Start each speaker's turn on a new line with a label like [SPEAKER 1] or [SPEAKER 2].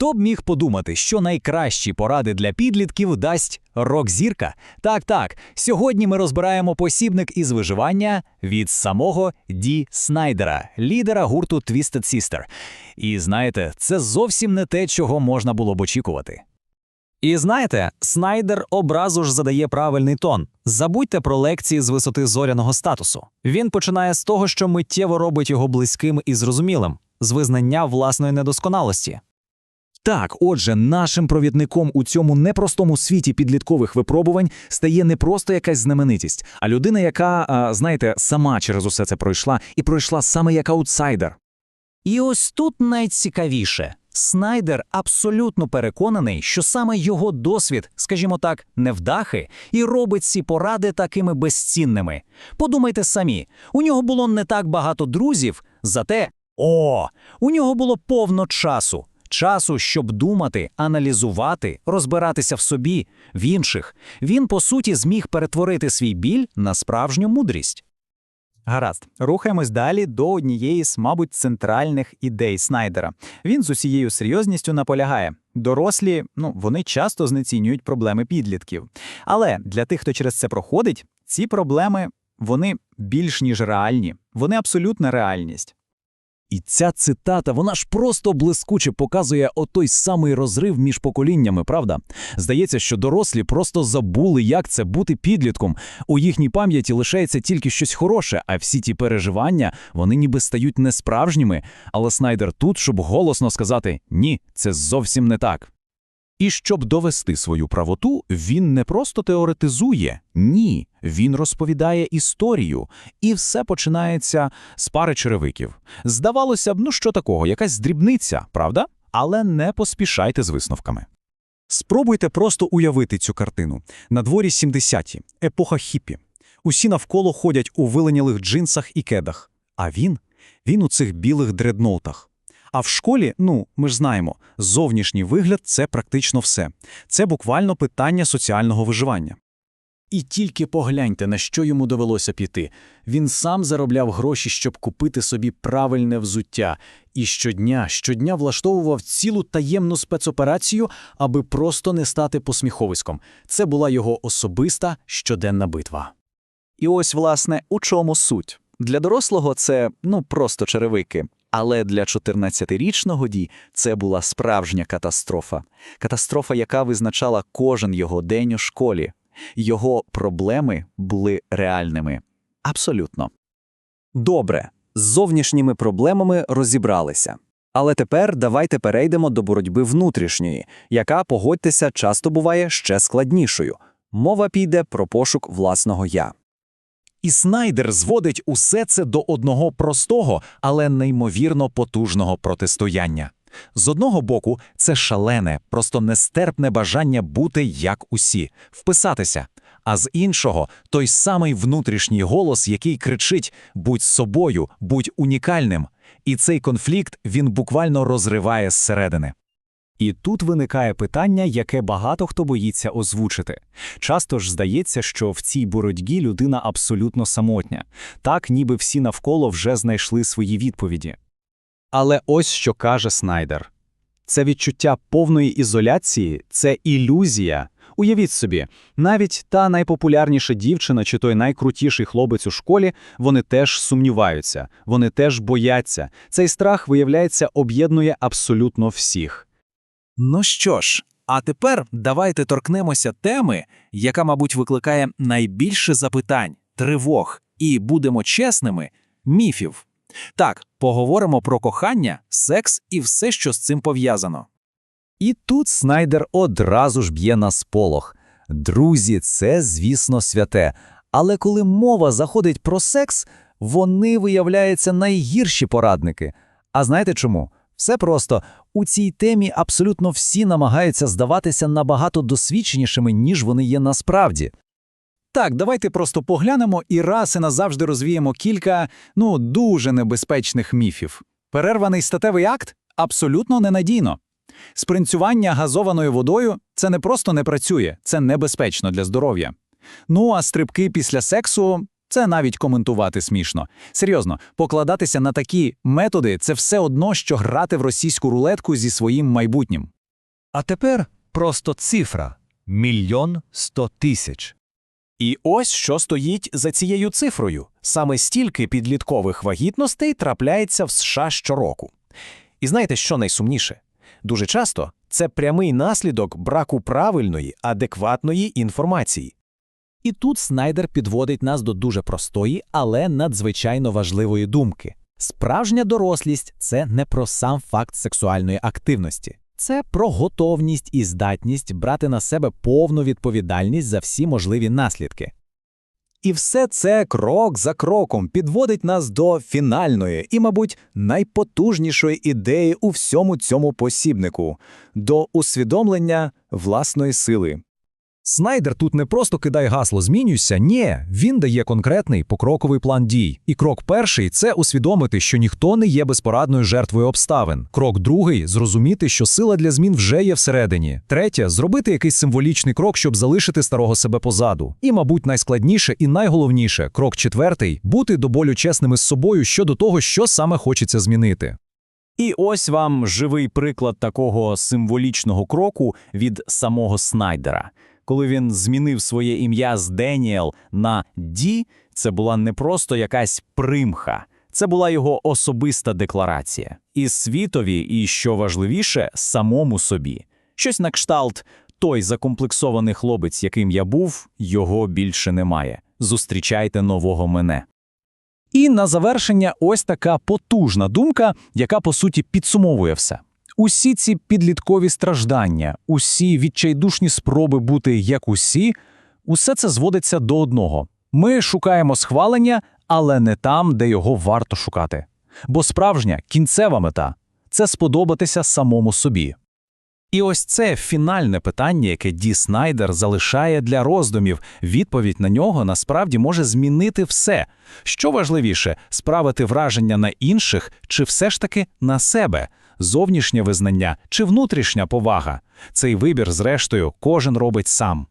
[SPEAKER 1] Хто б міг подумати, що найкращі поради для підлітків дасть рок-зірка? Так, так. Сьогодні ми розбираємо посібник із виживання від самого Ді Снайдера, лідера гурту Twisted Sister. І знаєте, це зовсім не те, чого можна було б очікувати.
[SPEAKER 2] І знаєте, Снайдер образу ж задає правильний тон. Забудьте про лекції з висоти зоряного статусу. Він починає з того, що миттєво робить його близьким і зрозумілим, з визнання власної недосконалості.
[SPEAKER 1] Так, отже, нашим провідником у цьому непростому світі підліткових випробувань стає не просто якась знаменитість, а людина, яка, знаєте, сама через усе це пройшла і пройшла саме як аутсайдер.
[SPEAKER 3] І ось тут найцікавіше. Снайдер абсолютно переконаний, що саме його досвід, скажімо так, невдахи, і робить ці поради такими безцінними. Подумайте самі, у нього було не так багато друзів, зате о, у нього було повно часу. Часу, щоб думати, аналізувати, розбиратися в собі, в інших. Він, по суті, зміг перетворити свій біль на справжню мудрість.
[SPEAKER 4] Гаразд, рухаємось далі до однієї з, мабуть, центральних ідей Снайдера. Він з усією серйозністю наполягає. Дорослі, ну, вони часто знецінюють проблеми підлітків. Але для тих, хто через це проходить, ці проблеми вони більш ніж реальні, вони абсолютна реальність.
[SPEAKER 1] І ця цитата, вона ж просто блискуче показує отой самий розрив між поколіннями, правда? Здається, що дорослі просто забули, як це бути підлітком. У їхній пам'яті лишається тільки щось хороше, а всі ті переживання, вони ніби стають несправжніми. Але Снайдер тут, щоб голосно сказати «Ні, це зовсім не так». І щоб довести свою правоту, він не просто теоретизує, ні, він розповідає історію, і все починається з пари черевиків. Здавалося б, ну що такого, якась дрібниця, правда? Але не поспішайте з висновками. Спробуйте просто уявити цю картину. На дворі 70-ті, епоха хіппі. Усі навколо ходять у виленілих джинсах і кедах. А він? Він у цих білих дредноутах. А в школі, ну, ми ж знаємо, зовнішній вигляд – це практично все. Це буквально питання соціального виживання. І тільки погляньте, на що йому довелося піти. Він сам заробляв гроші, щоб купити собі правильне взуття. І щодня, щодня влаштовував цілу таємну спецоперацію, аби просто не стати посміховиськом. Це була його особиста щоденна битва.
[SPEAKER 4] І ось, власне, у чому суть. Для дорослого це, ну, просто черевики. Але для 14-річного Ді це була справжня катастрофа. Катастрофа, яка визначала кожен його день у школі. Його проблеми були реальними. Абсолютно.
[SPEAKER 2] Добре, з зовнішніми проблемами розібралися. Але тепер давайте перейдемо до боротьби внутрішньої, яка, погодьтеся, часто буває ще складнішою. Мова піде про пошук власного я.
[SPEAKER 1] І Снайдер зводить усе це до одного простого, але неймовірно потужного протистояння. З одного боку, це шалене, просто нестерпне бажання бути як усі, вписатися. А з іншого, той самий внутрішній голос, який кричить «Будь собою, будь унікальним». І цей конфлікт він буквально розриває зсередини.
[SPEAKER 4] І тут виникає питання, яке багато хто боїться озвучити. Часто ж здається, що в цій боротьбі людина абсолютно самотня, так ніби всі навколо вже знайшли свої відповіді. Але ось що каже Снайдер. Це відчуття повної ізоляції, це ілюзія. Уявіть собі, навіть та найпопулярніша дівчина чи той найкрутіший хлопець у школі, вони теж сумніваються, вони теж бояться. Цей страх, виявляється, об'єднує абсолютно всіх.
[SPEAKER 5] Ну що ж, а тепер давайте торкнемося теми, яка, мабуть, викликає найбільше запитань, тривог, і будемо чесними, міфів. Так, поговоримо про кохання, секс і все, що з цим пов'язано.
[SPEAKER 1] І тут Снайдер одразу ж б'є на сполох. Друзі, це, звісно, святе. Але коли мова заходить про секс, вони виявляються найгірші порадники. А знаєте чому? Все просто у цій темі абсолютно всі намагаються здаватися набагато досвідченішими, ніж вони є насправді.
[SPEAKER 4] Так, давайте просто поглянемо і раз і назавжди розвіємо кілька, ну, дуже небезпечних міфів. Перерваний статевий акт абсолютно ненадійно. Спринцювання газованою водою це не просто не працює, це небезпечно для здоров'я. Ну а стрибки після сексу
[SPEAKER 3] Це навіть коментувати смішно. Серйозно, покладатися на такі методи це все одно, що грати в російську рулетку зі своїм майбутнім.
[SPEAKER 6] А тепер просто цифра мільйон сто тисяч.
[SPEAKER 1] І ось що стоїть за цією цифрою. Саме стільки підліткових вагітностей трапляється в США щороку. І знаєте, що найсумніше? Дуже часто це прямий наслідок браку правильної, адекватної інформації. І тут Снайдер підводить нас до дуже простої, але надзвичайно важливої думки. Справжня дорослість це не про сам факт сексуальної активності. Це про готовність і здатність брати на себе повну відповідальність за всі можливі наслідки. І все це крок за кроком підводить нас до фінальної і, мабуть, найпотужнішої ідеї у всьому цьому посібнику до усвідомлення власної сили.
[SPEAKER 6] Снайдер тут не просто кидає гасло змінюйся, ні, він дає конкретний покроковий план дій. І крок перший це усвідомити, що ніхто не є безпорадною жертвою обставин. Крок другий зрозуміти, що сила для змін вже є всередині. Третє зробити якийсь символічний крок, щоб залишити старого себе позаду. І, мабуть, найскладніше і найголовніше крок четвертий бути до болю чесними з собою щодо того, що саме хочеться змінити.
[SPEAKER 1] І ось вам живий приклад такого символічного кроку від самого Снайдера. Коли він змінив своє ім'я з Деніел на Ді, це була не просто якась примха, це була його особиста декларація. І світові, і що важливіше, самому собі. Щось на кшталт той закомплексований хлопець, яким я був, його більше немає. Зустрічайте нового мене. І на завершення ось така потужна думка, яка по суті підсумовує все. Усі ці підліткові страждання, усі відчайдушні спроби бути як усі, усе це зводиться до одного. Ми шукаємо схвалення, але не там, де його варто шукати. Бо справжня кінцева мета це сподобатися самому собі. І ось це фінальне питання, яке Ді Снайдер залишає для роздумів. Відповідь на нього насправді може змінити все. Що важливіше, справити враження на інших чи все ж таки на себе, зовнішнє визнання чи внутрішня повага. Цей вибір, зрештою, кожен робить сам.